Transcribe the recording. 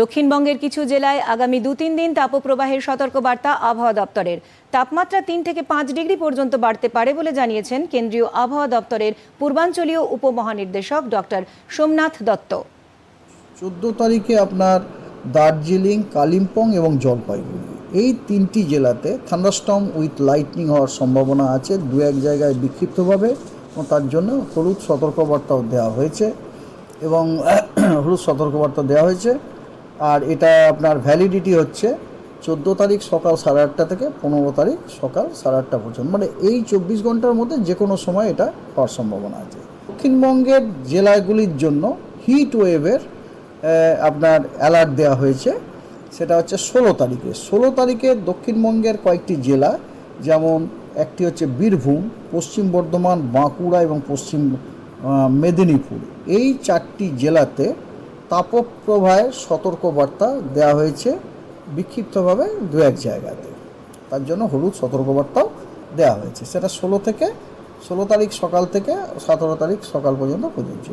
দক্ষিণবঙ্গের কিছু জেলায় আগামী দু তিন দিন তাপপ্রবাহের সতর্কবার্তা আবহাওয়া দপ্তরের। তাপমাত্রা তিন থেকে পাঁচ ডিগ্রি পর্যন্ত বাড়তে পারে বলে জানিয়েছেন কেন্দ্রীয় আবহাওয়া দপ্তরের পূর্বাঞ্চলীয় উপমহানির্দেশক ডক্টর সোমনাথ দত্ত। চোদ্দ তারিখে আপনার দার্জিলিং, কালিম্পং এবং জলপাইগুড়ি। এই তিনটি জেলাতে থান্ডারস্টর্ম উইথ লাইটনিং হওয়ার সম্ভাবনা আছে দু এক জায়গায় বিক্ষিপ্তভাবে এবং তার জন্য হলুদ সতর্কবার্তাও দেওয়া হয়েছে এবং হলুদ সতর্কবার্তা দেওয়া হয়েছে। আর এটা আপনার ভ্যালিডিটি হচ্ছে চোদ্দ তারিখ সকাল সাড়ে আটটা থেকে পনেরো তারিখ সকাল সাড়ে আটটা পর্যন্ত। মানে এই চব্বিশ ঘণ্টার মধ্যে যে কোনো সময় এটা হওয়ার সম্ভাবনা আছে। দক্ষিণবঙ্গের জেলাগুলির জন্য হিট ওয়েভের আপনার অ্যালার্ট দেওয়া হয়েছে। সেটা হচ্ছে ষোলো তারিখে। ষোলো তারিখে দক্ষিণবঙ্গের কয়েকটি জেলা, যেমন একটি হচ্ছে বীরভূম, পশ্চিম বর্ধমান, বাঁকুড়া এবং পশ্চিম মেদিনীপুর, এই চারটি জেলাতে তাপপ্রবাহের সতর্কবার্তা দেওয়া হয়েছে বিক্ষিপ্তভাবে দু এক জায়গাতে। তার জন্য হলুদ সতর্কবার্তাও দেওয়া হয়েছে। সেটা ষোলো থেকে, ষোলো তারিখ সকাল থেকে, সতেরো তারিখ সকাল পর্যন্ত প্রযোজ্য।